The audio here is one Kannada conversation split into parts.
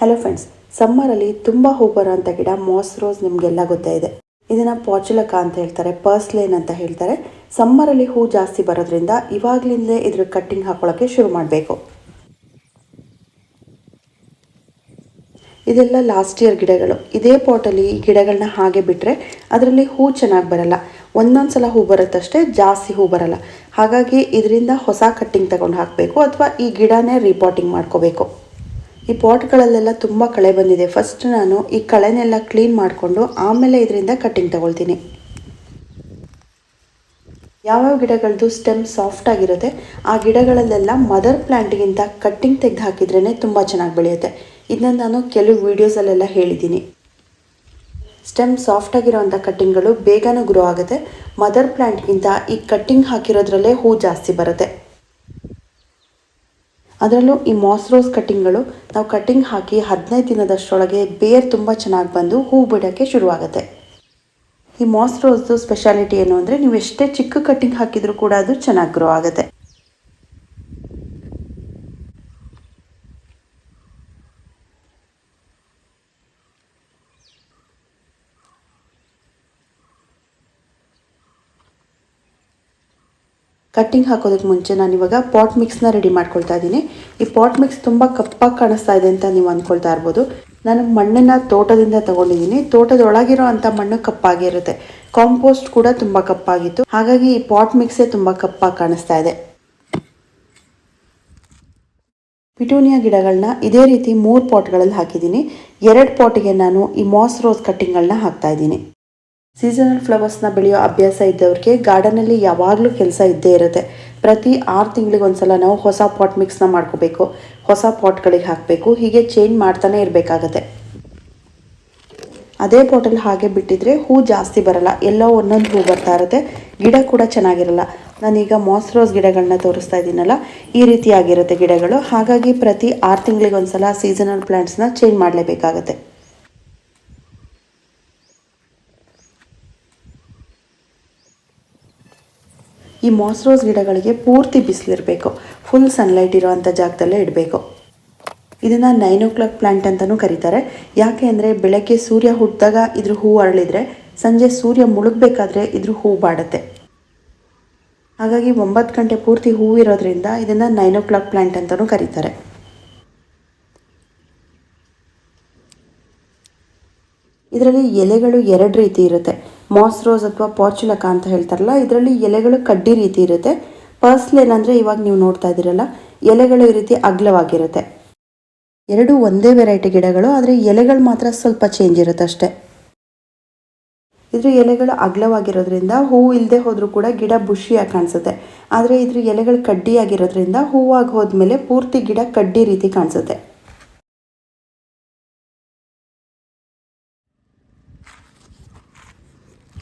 ಹಲೋ ಫ್ರೆಂಡ್ಸ್ ಸಮ್ಮರಲ್ಲಿ ತುಂಬ ಹೂ ಬರೋವಂಥ ಗಿಡ ಮಾಸ್ ರೋಸ್ ನಿಮಗೆಲ್ಲ ಗೊತ್ತೇ ಇದೆ. ಇದನ್ನು ಪಾಚುಲಕ ಅಂತ ಹೇಳ್ತಾರೆ ಪರ್ಸ್ಲೇನ್ ಅಂತ ಹೇಳ್ತಾರೆ. ಸಮ್ಮರಲ್ಲಿ ಹೂ ಜಾಸ್ತಿ ಬರೋದ್ರಿಂದ ಇವಾಗಲಿಂದಲೇ ಇದ್ರ ಕಟ್ಟಿಂಗ್ ಹಾಕೊಳ್ಳೋಕ್ಕೆ ಶುರು ಮಾಡಬೇಕು. ಇದೆಲ್ಲ ಲಾಸ್ಟ್ ಇಯರ್ ಗಿಡಗಳು. ಇದೇ ಪಾಟಲ್ಲಿ ಈ ಗಿಡಗಳನ್ನ ಹಾಗೆ ಬಿಟ್ಟರೆ ಅದರಲ್ಲಿ ಹೂ ಚೆನ್ನಾಗಿ ಬರಲ್ಲ. ಒಂದೊಂದು ಸಲ ಹೂ ಬರುತ್ತಷ್ಟೇ ಜಾಸ್ತಿ ಹೂ ಬರಲ್ಲ. ಹಾಗಾಗಿ ಇದರಿಂದ ಹೊಸ ಕಟ್ಟಿಂಗ್ ತಗೊಂಡು ಹಾಕಬೇಕು ಅಥವಾ ಈ ಗಿಡನೇ ರಿಪೋರ್ಟಿಂಗ್ ಮಾಡ್ಕೋಬೇಕು. ಈ ಪಾಟ್ಗಳಲ್ಲೆಲ್ಲ ತುಂಬ ಕಳೆ ಬಂದಿದೆ. ಫಸ್ಟ್ ನಾನು ಈ ಕಳೆನೆಲ್ಲ ಕ್ಲೀನ್ ಮಾಡಿಕೊಂಡು ಆಮೇಲೆ ಇದರಿಂದ ಕಟ್ಟಿಂಗ್ ತಗೊಳ್ತೀನಿ. ಯಾವ್ಯಾವ ಗಿಡಗಳದ್ದು ಸ್ಟೆಮ್ ಸಾಫ್ಟ್ ಆಗಿರುತ್ತೆ, ಆ ಗಿಡಗಳಲ್ಲೆಲ್ಲ ಮದರ್ ಪ್ಲ್ಯಾಂಟ್ಗಿಂತ ಕಟ್ಟಿಂಗ್ ತೆಗೆದು ಹಾಕಿದ್ರೇ ತುಂಬ ಚೆನ್ನಾಗಿ ಬೆಳೆಯುತ್ತೆ. ಇದನ್ನ ನಾನು ಕೆಲವು ವೀಡಿಯೋಸಲ್ಲೆಲ್ಲ ಹೇಳಿದ್ದೀನಿ. ಸ್ಟೆಮ್ ಸಾಫ್ಟ್ ಆಗಿರೋವಂಥ ಕಟ್ಟಿಂಗ್ಗಳು ಬೇಗನೂ ಗ್ರೋ ಆಗುತ್ತೆ. ಮದರ್ ಪ್ಲ್ಯಾಂಟ್ಗಿಂತ ಈ ಕಟ್ಟಿಂಗ್ ಹಾಕಿರೋದ್ರಲ್ಲೇ ಹೂ ಜಾಸ್ತಿ ಬರುತ್ತೆ. ಅದರಲ್ಲೂ ಈ ಮಾಸ್ರೋಸ್ ಕಟ್ಟಿಂಗ್ಗಳು ನಾವು ಕಟ್ಟಿಂಗ್ ಹಾಕಿ ಹದಿನೈದು ದಿನದಷ್ಟರೊಳಗೆ ಬೇರ್ ತುಂಬ ಚೆನ್ನಾಗಿ ಬಂದು ಹೂ ಬಿಡೋಕ್ಕೆ ಶುರುವಾಗುತ್ತೆ. ಈ ಮಾಸ್ ರೋಸ್ದು ಸ್ಪೆಷಾಲಿಟಿ ಏನು ಅಂದರೆ ನೀವು ಎಷ್ಟೇ ಚಿಕ್ಕ ಕಟ್ಟಿಂಗ್ ಹಾಕಿದರೂ ಕೂಡ ಅದು ಚೆನ್ನಾಗಿ ಗ್ರೋ ಆಗುತ್ತೆ. ಕಟ್ಟಿಂಗ್ ಹಾಕೋದಕ್ಕೆ ಮುಂಚೆ ನಾನು ಇವಾಗ ಪಾಟ್ ಮಿಕ್ಸ್ನ ರೆಡಿ ಮಾಡ್ಕೊಳ್ತಾ ಇದ್ದೀನಿ. ಈ ಪಾಟ್ ಮಿಕ್ಸ್ ತುಂಬ ಕಪ್ಪಾಗಿ ಕಾಣಿಸ್ತಾ ಇದೆ ಅಂತ ನೀವು ಅಂದ್ಕೊಳ್ತಾ ಇರ್ಬೋದು. ನಾನು ಮಣ್ಣನ್ನು ತೋಟದಿಂದ ತಗೊಂಡಿದ್ದೀನಿ. ತೋಟದೊಳಗಿರೋ ಅಂಥ ಮಣ್ಣು ಕಪ್ಪಾಗಿರುತ್ತೆ ಕಾಂಪೋಸ್ಟ್ ಕೂಡ ತುಂಬ ಕಪ್ಪಾಗಿತ್ತು. ಹಾಗಾಗಿ ಈ ಪಾಟ್ ಮಿಕ್ಸೇ ತುಂಬ ಕಪ್ಪಾಗಿ ಕಾಣಿಸ್ತಾ ಇದೆ. ಪಿಟೂನಿಯಾ ಗಿಡಗಳನ್ನ ಇದೇ ರೀತಿ ಮೂರು ಪಾಟ್ಗಳಲ್ಲಿ ಹಾಕಿದ್ದೀನಿ. ಎರಡು ಪಾಟ್ಗೆ ನಾನು ಈ ಮಾಸ್ ರೋಸ್ ಕಟ್ಟಿಂಗ್ಗಳನ್ನ ಹಾಕ್ತಾ ಇದ್ದೀನಿ. ಸೀಸನಲ್ ಫ್ಲವರ್ಸ್ನ ಬೆಳೆಯೋ ಅಭ್ಯಾಸ ಇದ್ದವ್ರಿಗೆ ಗಾರ್ಡನಲ್ಲಿ ಯಾವಾಗಲೂ ಕೆಲಸ ಇದ್ದೇ ಇರುತ್ತೆ. ಪ್ರತಿ ಆರು ತಿಂಗಳಿಗೆ ಒಂದ್ಸಲ ನಾವು ಹೊಸ ಪಾಟ್ ಮಿಕ್ಸ್ನ ಮಾಡ್ಕೋಬೇಕು. ಹೊಸ ಪಾಟ್ಗಳಿಗೆ ಹಾಕಬೇಕು. ಹೀಗೆ ಚೇಂಜ್ ಮಾಡ್ತಾನೆ ಇರಬೇಕಾಗತ್ತೆ. ಅದೇ ಪಾಟಲ್ಲಿ ಹಾಗೆ ಬಿಟ್ಟಿದ್ರೆ ಹೂ ಜಾಸ್ತಿ ಬರಲ್ಲ. ಎಲ್ಲೋ ಒಂದೊಂದು ಹೂ ಬರ್ತಾ ಇರುತ್ತೆ. ಗಿಡ ಕೂಡ ಚೆನ್ನಾಗಿರಲ್ಲ. ನಾನೀಗ ಮಾಸ್ ರೋಸ್ ಗಿಡಗಳನ್ನ ತೋರಿಸ್ತಾ ಇದ್ದೀನಲ್ಲ, ಈ ರೀತಿಯಾಗಿರುತ್ತೆ ಗಿಡಗಳು. ಹಾಗಾಗಿ ಪ್ರತಿ ಆರು ತಿಂಗಳಿಗೆ ಒಂದ್ಸಲ ಸೀಸನಲ್ ಪ್ಲಾಂಟ್ಸ್ನ ಚೇಂಜ್ ಮಾಡಲೇಬೇಕಾಗತ್ತೆ. ಈ ಮಾಸ್ ರೋಸ್ ಗಿಡಗಳಿಗೆ ಪೂರ್ತಿ ಬಿಸಿಲಿರಬೇಕು. ಫುಲ್ ಸನ್ಲೈಟ್ ಇರೋವಂಥ ಜಾಗದಲ್ಲೇ ಇಡಬೇಕು. ಇದನ್ನು ನೈನ್ ಓ ಕ್ಲಾಕ್ ಪ್ಲ್ಯಾಂಟ್ ಅಂತಲೂ ಕರೀತಾರೆ. ಯಾಕೆ ಅಂದರೆ ಬೆಳಗ್ಗೆ ಸೂರ್ಯ ಹುಟ್ಟಿದಾಗ ಇದ್ರ ಹೂ ಅರಳಿದ್ರೆ, ಸಂಜೆ ಸೂರ್ಯ ಮುಳುಗಬೇಕಾದ್ರೆ ಇದ್ರ ಹೂ ಬಾಡುತ್ತೆ. ಹಾಗಾಗಿ ಒಂಬತ್ತು ಗಂಟೆ ಪೂರ್ತಿ ಹೂ ಇರೋದ್ರಿಂದ ಇದನ್ನು ನೈನ್ ಓ ಕ್ಲಾಕ್ ಪ್ಲ್ಯಾಂಟ್ ಅಂತಲೂ ಕರೀತಾರೆ. ಇದರಲ್ಲಿ ಎಲೆಗಳು ಎರಡು ರೀತಿ ಇರುತ್ತೆ. ಮಾಸ್ ರೋಸ್ ಅಥವಾ ಪಾಚುಲಕ ಅಂತ ಹೇಳ್ತಾರಲ್ಲ, ಇದರಲ್ಲಿ ಎಲೆಗಳು ಕಡ್ಡಿ ರೀತಿ ಇರುತ್ತೆ. ಪರ್ಸ್ಲೇನ್ ಅಂದರೆ ಇವಾಗ ನೀವು ನೋಡ್ತಾ ಇದ್ದೀರಲ್ಲ, ಎಲೆಗಳು ಈ ರೀತಿ ಅಗ್ಲವಾಗಿರುತ್ತೆ. ಎರಡು ಒಂದೇ ವೆರೈಟಿ ಗಿಡಗಳು, ಆದರೆ ಎಲೆಗಳು ಮಾತ್ರ ಸ್ವಲ್ಪ ಚೇಂಜ್ ಇರುತ್ತೆ ಅಷ್ಟೇ. ಇದ್ರ ಎಲೆಗಳು ಅಗ್ಲವಾಗಿರೋದ್ರಿಂದ ಹೂವು ಇಲ್ಲದೆ ಹೋದರೂ ಕೂಡ ಗಿಡ ಬುಷಿಯಾಗಿ ಕಾಣಿಸುತ್ತೆ. ಆದರೆ ಇದ್ರ ಎಲೆಗಳು ಕಡ್ಡಿಯಾಗಿರೋದ್ರಿಂದ ಹೂವಾಗಿ ಹೋದ್ಮೇಲೆ ಪೂರ್ತಿ ಗಿಡ ಕಡ್ಡಿ ರೀತಿ ಕಾಣಿಸುತ್ತೆ.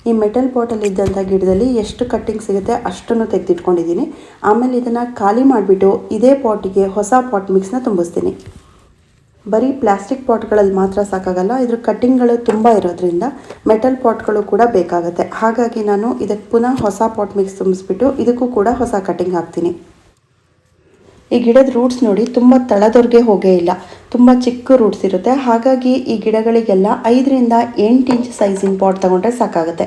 ಈ ಮೆಟಲ್ ಬಾಟಲ್ ಇದ್ದಂಥ ಗಿಡದಲ್ಲಿ ಎಷ್ಟು ಕಟ್ಟಿಂಗ್ ಸಿಗುತ್ತೆ ಅಷ್ಟನ್ನು ತೆಗೆದಿಟ್ಕೊಂಡಿದ್ದೀನಿ. ಆಮೇಲೆ ಇದನ್ನು ಖಾಲಿ ಮಾಡಿಬಿಟ್ಟು ಇದೇ ಪಾಟಿಗೆ ಹೊಸ ಪಾಟ್ ಮಿಕ್ಸ್ನ ತುಂಬಿಸ್ತೀನಿ. ಬರೀ ಪ್ಲಾಸ್ಟಿಕ್ ಪಾಟ್ಗಳಲ್ಲಿ ಮಾತ್ರ ಸಾಕಾಗಲ್ಲ, ಇದ್ರ ಕಟ್ಟಿಂಗ್ಗಳು ತುಂಬ ಇರೋದ್ರಿಂದ ಮೆಟಲ್ ಪಾಟ್ಗಳು ಕೂಡ ಬೇಕಾಗುತ್ತೆ. ಹಾಗಾಗಿ ನಾನು ಇದಕ್ಕೆ ಪುನಃ ಹೊಸ ಪಾಟ್ ಮಿಕ್ಸ್ ತುಂಬಿಸ್ಬಿಟ್ಟು ಇದಕ್ಕೂ ಕೂಡ ಹೊಸ ಕಟ್ಟಿಂಗ್ ಹಾಕ್ತೀನಿ. ಈ ಗಿಡದ ರೂಟ್ಸ್ ನೋಡಿ ತುಂಬ ತಳದೊರ್ಗೆ ಹೋಗೇ ಇಲ್ಲ. ತುಂಬ ಚಿಕ್ಕ ರೂಟ್ಸ್ ಇರುತ್ತೆ. ಹಾಗಾಗಿ ಈ ಗಿಡಗಳಿಗೆಲ್ಲ ಐದರಿಂದ ಎಂಟು ಇಂಚ್ ಸೈಜಿನ ಪಾಟ್ ತಗೊಂಡ್ರೆ ಸಾಕಾಗುತ್ತೆ.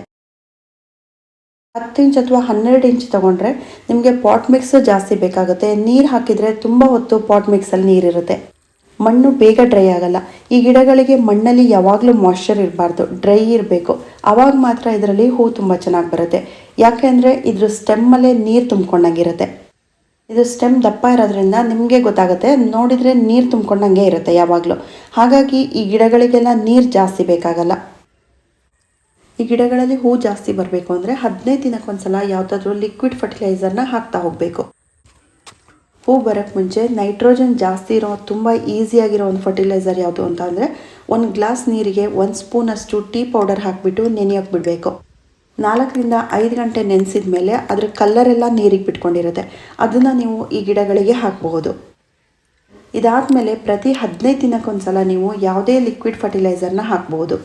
ಹತ್ತು ಇಂಚ್ ಅಥವಾ ಹನ್ನೆರಡು ಇಂಚ್ ತಗೊಂಡ್ರೆ ನಿಮಗೆ ಪಾಟ್ ಮಿಕ್ಸ್ ಜಾಸ್ತಿ ಬೇಕಾಗುತ್ತೆ. ನೀರು ಹಾಕಿದರೆ ತುಂಬ ಹೊತ್ತು ಪಾಟ್ ಮಿಕ್ಸಲ್ಲಿ ನೀರಿರುತ್ತೆ ಮಣ್ಣು ಬೇಗ ಡ್ರೈ ಆಗಲ್ಲ. ಈ ಗಿಡಗಳಿಗೆ ಮಣ್ಣಲ್ಲಿ ಯಾವಾಗಲೂ ಮಾಯ್ಶ್ಚರ್ ಇರಬಾರ್ದು ಡ್ರೈ ಇರಬೇಕು. ಆವಾಗ ಮಾತ್ರ ಇದರಲ್ಲಿ ಹೂ ತುಂಬ ಚೆನ್ನಾಗಿ ಬರುತ್ತೆ. ಯಾಕೆ ಅಂದರೆ ಇದ್ರ ಸ್ಟೆಮ್ಮಲ್ಲೇ ನೀರು ತುಂಬಿಕೊಂಡಂಗಿರುತ್ತೆ. ಇದು ಸ್ಟೆಮ್ ದಪ್ಪ ಇರೋದ್ರಿಂದ ನಿಮಗೆ ಗೊತ್ತಾಗುತ್ತೆ, ನೋಡಿದರೆ ನೀರು ತುಂಬ್ಕೊಂಡಂಗೆ ಇರುತ್ತೆ ಯಾವಾಗಲೂ. ಹಾಗಾಗಿ ಈ ಗಿಡಗಳಿಗೆಲ್ಲ ನೀರು ಜಾಸ್ತಿ ಬೇಕಾಗಲ್ಲ. ಈ ಗಿಡಗಳಲ್ಲಿ ಹೂ ಜಾಸ್ತಿ ಬರಬೇಕು ಅಂದರೆ ಹದಿನೈದು ದಿನಕ್ಕೊಂದ್ಸಲ ಯಾವುದಾದ್ರೂ ಲಿಕ್ವಿಡ್ ಫರ್ಟಿಲೈಸರ್ನ ಹಾಕ್ತಾ ಹೋಗಬೇಕು. ಹೂ ಬರೋಕ್ಕೆ ಮುಂಚೆ ನೈಟ್ರೋಜನ್ ಜಾಸ್ತಿ ಇರೋ, ತುಂಬ ಈಸಿಯಾಗಿರೋ ಒಂದು ಫರ್ಟಿಲೈಸರ್ ಯಾವುದು ಅಂತ ಅಂದರೆ ಒಂದು ಗ್ಲಾಸ್ ನೀರಿಗೆ ಒಂದು ಸ್ಪೂನಷ್ಟು ಟೀ ಪೌಡರ್ ಹಾಕಿಬಿಟ್ಟು ನೆನೆಯೋಕೆ ಬಿಡಬೇಕು. ನಾಲ್ಕರಿಂದ ಐದು ಗಂಟೆ ನೆನೆಸಿದ ಮೇಲೆ ಅದರ ಕಲ್ಲರೆಲ್ಲ ನೀರಿಗೆ ಬಿಟ್ಕೊಂಡಿರುತ್ತೆ. ಅದನ್ನು ನೀವು ಈ ಗಿಡಗಳಿಗೆ ಹಾಕಬಹುದು. ಇದಾದಮೇಲೆ ಪ್ರತಿ ಹದಿನೈದು ದಿನಕ್ಕೊಂದ್ಸಲ ನೀವು ಯಾವುದೇ ಲಿಕ್ವಿಡ್ ಫರ್ಟಿಲೈಸರ್ನ ಹಾಕ್ಬೋದು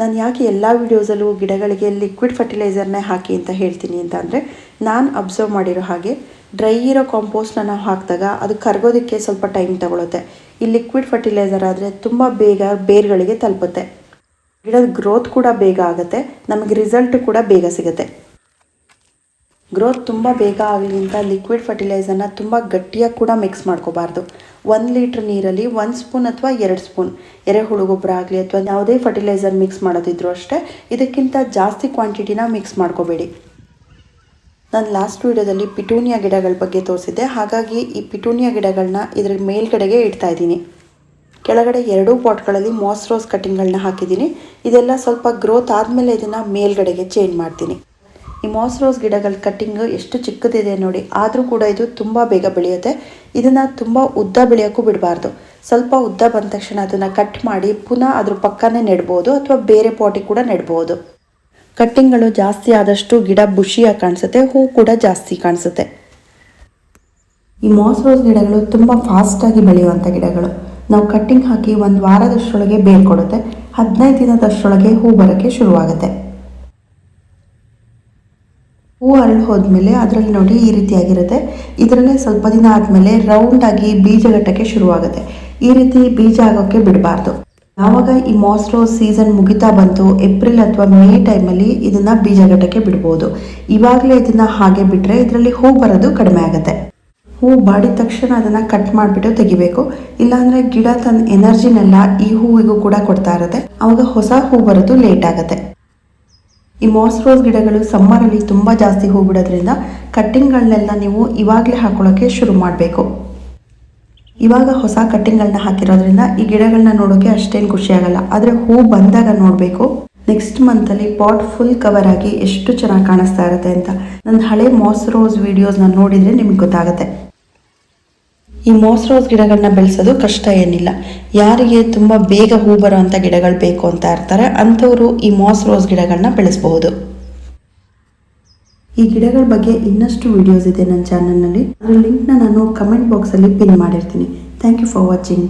ನಾನು ಯಾಕೆ ಎಲ್ಲ ವೀಡಿಯೋಸಲ್ಲೂ ಗಿಡಗಳಿಗೆ ಲಿಕ್ವಿಡ್ ಫರ್ಟಿಲೈಸರ್ನೇ ಹಾಕಿ ಅಂತ ಹೇಳ್ತೀನಿ ಅಂತ ಅಂದರೆ, ನಾನು ಅಬ್ಸರ್ವ್ ಮಾಡಿರೋ ಹಾಗೆ ಡ್ರೈ ಇರೋ ಕಾಂಪೋಸ್ಟ್ನ ನಾವು ಹಾಕಿದಾಗ ಅದು ಕರಗೋದಕ್ಕೆ ಸ್ವಲ್ಪ ಟೈಮ್ ತಗೊಳುತ್ತೆ. ಈ ಲಿಕ್ವಿಡ್ ಫರ್ಟಿಲೈಸರ್ ಆದರೆ ತುಂಬ ಬೇಗ ಬೇರ್ಗಳಿಗೆ ತಲುಪುತ್ತೆ. ಗಿಡದ ಗ್ರೋತ್ ಕೂಡ ಬೇಗ ಆಗುತ್ತೆ, ನಮಗೆ ರಿಸಲ್ಟ್ ಕೂಡ ಬೇಗ ಸಿಗುತ್ತೆ. ಗ್ರೋತ್ ತುಂಬ ಬೇಗ ಆಗಲಿ ಅಂತ ಲಿಕ್ವಿಡ್ ಫರ್ಟಿಲೈಸರ್ನ ತುಂಬ ಗಟ್ಟಿಯಾಗಿ ಕೂಡ ಮಿಕ್ಸ್ ಮಾಡ್ಕೋಬಾರ್ದು. ಒಂದು ಲೀಟ್ರ್ ನೀರಲ್ಲಿ ಒಂದು ಸ್ಪೂನ್ ಅಥವಾ ಎರಡು ಸ್ಪೂನ್ ಎರೆಹುಳು ಗೊಬ್ಬರ ಆಗಲಿ ಅಥವಾ ಯಾವುದೇ ಫರ್ಟಿಲೈಸರ್ ಮಿಕ್ಸ್ ಮಾಡೋದಿದ್ರು ಅಷ್ಟೇ ಇದಕ್ಕಿಂತ ಜಾಸ್ತಿ ಕ್ವಾಂಟಿಟಿನ ಮಿಕ್ಸ್ ಮಾಡ್ಕೋಬೇಡಿ. ನಾನು ಲಾಸ್ಟ್ ವೀಡಿಯೋದಲ್ಲಿ ಪಿಟೂನಿಯಾ ಗಿಡಗಳ ಬಗ್ಗೆ ತೋರಿಸಿದ್ದೆ. ಹಾಗಾಗಿ ಈ ಪಿಟೂನಿಯಾ ಗಿಡಗಳನ್ನ ಇದ್ರ ಮೇಲ್ಗಡೆಗೆ ಇಡ್ತಾ ಇದ್ದೀನಿ. ಕೆಳಗಡೆ ಎರಡೂ ಪಾಟ್ಗಳಲ್ಲಿ ಮಾಸ್ ರೋಸ್ ಕಟ್ಟಿಂಗ್ಗಳನ್ನ ಹಾಕಿದ್ದೀನಿ. ಇದೆಲ್ಲ ಸ್ವಲ್ಪ ಗ್ರೋತ್ ಆದಮೇಲೆ ಇದನ್ನು ಮೇಲ್ಗಡೆಗೆ ಚೇಂಜ್ ಮಾಡ್ತೀನಿ. ಈ ಮಾಸ್ ರೋಸ್ ಗಿಡಗಳ ಕಟ್ಟಿಂಗ್ ಎಷ್ಟು ಚಿಕ್ಕದಿದೆ ನೋಡಿ. ಆದರೂ ಕೂಡ ಇದು ತುಂಬ ಬೇಗ ಬೆಳೆಯುತ್ತೆ. ಇದನ್ನು ತುಂಬ ಉದ್ದ ಬೆಳೆಯೋಕ್ಕೂ ಬಿಡಬಾರ್ದು. ಸ್ವಲ್ಪ ಉದ್ದ ಬಂದ ತಕ್ಷಣ ಅದನ್ನು ಕಟ್ ಮಾಡಿ ಪುನಃ ಅದ್ರ ಪಕ್ಕನೇ ನೆಡ್ಬೋದು ಅಥವಾ ಬೇರೆ ಪಾಟಿ ಕೂಡ ನೆಡ್ಬೋದು. ಕಟ್ಟಿಂಗ್ಗಳು ಜಾಸ್ತಿ ಆದಷ್ಟು ಗಿಡ ಬುಷಿಯಾಗಿ ಕಾಣಿಸುತ್ತೆ, ಹೂ ಕೂಡ ಜಾಸ್ತಿ ಕಾಣಿಸುತ್ತೆ. ಈ ಮಾಸ್ ರೋಸ್ ಗಿಡಗಳು ತುಂಬ ಫಾಸ್ಟಾಗಿ ಬೆಳೆಯುವಂಥ ಗಿಡಗಳು. ನಾವು ಕಟ್ಟಿಂಗ್ ಹಾಕಿ ಒಂದು ವಾರದಷ್ಟರೊಳಗೆ ಬೇರ್ಕೊಡುತ್ತೆ. ಹದಿನೈದು ದಿನದಷ್ಟರೊಳಗೆ ಹೂ ಬರೋಕ್ಕೆ ಶುರುವಾಗುತ್ತೆ. ಹೂ ಅರಳು ಹೋದ್ಮೇಲೆ ಅದರಲ್ಲಿ ನೋಡಿ ಈ ರೀತಿಯಾಗಿರುತ್ತೆ ಇದರಲ್ಲೇ ಸ್ವಲ್ಪ ದಿನ ಆದಮೇಲೆ ರೌಂಡಾಗಿ ಬೀಜಗಟ್ಟಕ್ಕೆ ಶುರುವಾಗುತ್ತೆ. ಈ ರೀತಿ ಬೀಜ ಆಗೋಕ್ಕೆ ಬಿಡಬಾರ್ದು. ಯಾವಾಗ ಈ ಮಾಸ್ರೋ ಸೀಸನ್ ಮುಗಿತಾ ಬಂತು ಏಪ್ರಿಲ್ ಅಥವಾ ಮೇ ಟೈಮಲ್ಲಿ ಬೀಜ ಬೀಜಗಟ್ಟಕ್ಕೆ ಬಿಡ್ಬೋದು. ಇವಾಗಲೇ ಇದನ್ನ ಹಾಗೆ ಬಿಟ್ಟರೆ ಇದರಲ್ಲಿ ಹೂ ಬರೋದು ಕಡಿಮೆ ಆಗುತ್ತೆ. ಹೂ ಬಾಡಿದ ತಕ್ಷಣ ಅದನ್ನು ಕಟ್ ಮಾಡಿಬಿಟ್ಟು ತೆಗಿಬೇಕು. ಇಲ್ಲಾಂದರೆ ಗಿಡ ತನ್ನ ಎನರ್ಜಿನೆಲ್ಲ ಈ ಹೂವಿಗೂ ಕೂಡ ಕೊಡ್ತಾ ಇರುತ್ತೆ. ಆವಾಗ ಹೊಸ ಹೂ ಬರೋದು ಲೇಟ್ ಆಗುತ್ತೆ. ಈ ಮಾಸ್ ರೋಸ್ ಗಿಡಗಳು ಸಮ್ಮರಲ್ಲಿ ತುಂಬ ಜಾಸ್ತಿ ಹೂ ಬಿಡೋದ್ರಿಂದ ಕಟ್ಟಿಂಗ್ಗಳನ್ನೆಲ್ಲ ನೀವು ಇವಾಗಲೇ ಹಾಕೊಳ್ಳೋಕ್ಕೆ ಶುರು ಮಾಡಬೇಕು. ಇವಾಗ ಹೊಸ ಕಟ್ಟಿಂಗ್ಗಳನ್ನ ಹಾಕಿರೋದ್ರಿಂದ ಈ ಗಿಡಗಳನ್ನ ನೋಡೋಕೆ ಅಷ್ಟೇನು ಖುಷಿ ಆಗಲ್ಲ. ಆದರೆ ಹೂ ಬಂದಾಗ ನೋಡಬೇಕು. ನೆಕ್ಸ್ಟ್ ಮಂತಲ್ಲಿ ಪಾಟ್ ಫುಲ್ ಕವರ್ ಆಗಿ ಎಷ್ಟು ಚೆನ್ನಾಗಿ ಕಾಣಿಸ್ತಾ ಇರುತ್ತೆ ಅಂತ. ನನ್ನ ಹಳೆ ಮಾಸ್ ರೋಸ್ ವೀಡಿಯೋಸ್ನ ನೋಡಿದರೆ ನಿಮ್ಗೆ ಗೊತ್ತಾಗುತ್ತೆ. ಈ ಮೋಸ್ ರೋಸ್ ಗಿಡಗಳನ್ನ ಬೆಳೆಸೋದು ಕಷ್ಟ ಏನಿಲ್ಲ. ಯಾರಿಗೆ ತುಂಬ ಬೇಗ ಹೂ ಬರುವಂಥ ಗಿಡಗಳು ಬೇಕು ಅಂತ ಇರ್ತಾರೆ, ಅಂಥವರು ಈ ಮೋಸ್ ರೋಸ್ ಗಿಡಗಳನ್ನ ಬೆಳೆಸಬಹುದು. ಈ ಗಿಡಗಳ ಬಗ್ಗೆ ಇನ್ನಷ್ಟು ವಿಡಿಯೋಸ್ ಇದೆ ನನ್ನ ಚಾನಲ್ನಲ್ಲಿ ಅದರ ಲಿಂಕ್ನ ನಾನು ಕಮೆಂಟ್ ಬಾಕ್ಸಲ್ಲಿ ಪಿನ್ ಮಾಡಿರ್ತೀನಿ. Thank you for watching